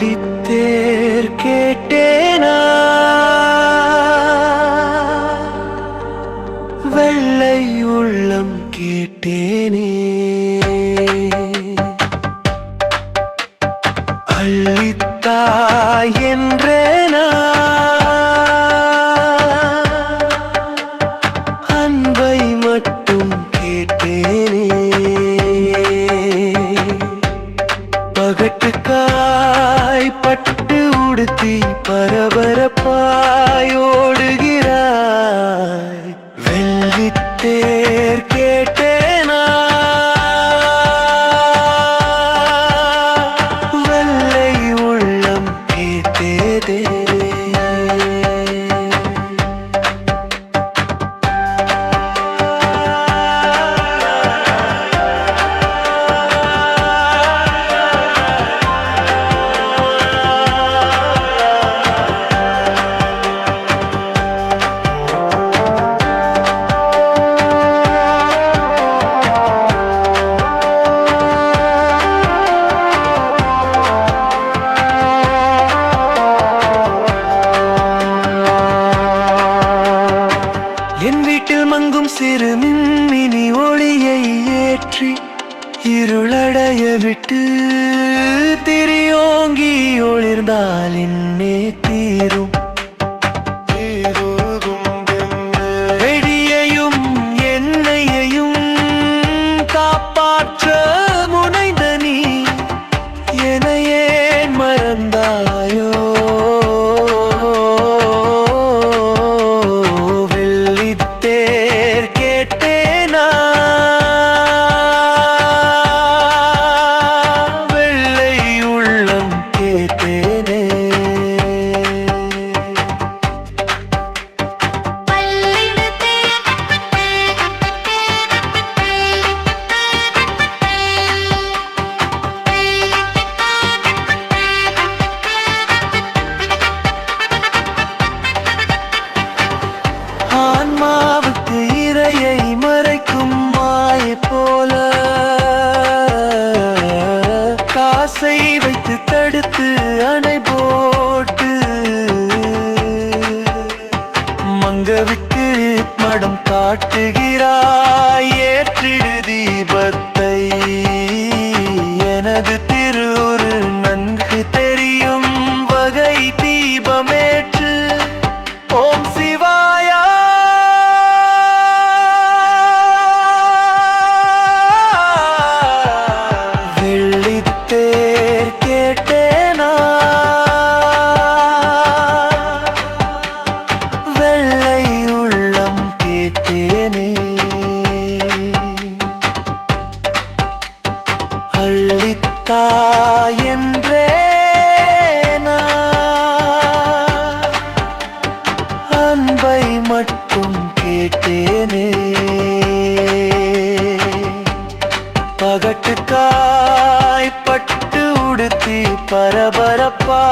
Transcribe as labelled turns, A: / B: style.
A: வெள்ளித்தேர் உள்ளம் கேட்டேனே. அள்ளித்தா என்றே நான் வெள்ளித்தேர் கேட்டேனா விட்டு திரியோங்கி ஒளிர்ந்தால் என்னே தீரும். மங்கவிட்டு மடம் காட்டுகிறாய்? ஏற்றிடு தீபத்தை. எனது திருவுரு நன்கு தெரியும் வகை தீபமேற்று. ஓம் சிவாயா. வெள்ளித்தேர் கேட்டேனா? வெள்ள அள்ளித்தா என்றேனா அன்பை மட்டும் கேட்டேனே. பகட்டுக்காய் பட்டு உடுத்தி பரபரப்பா.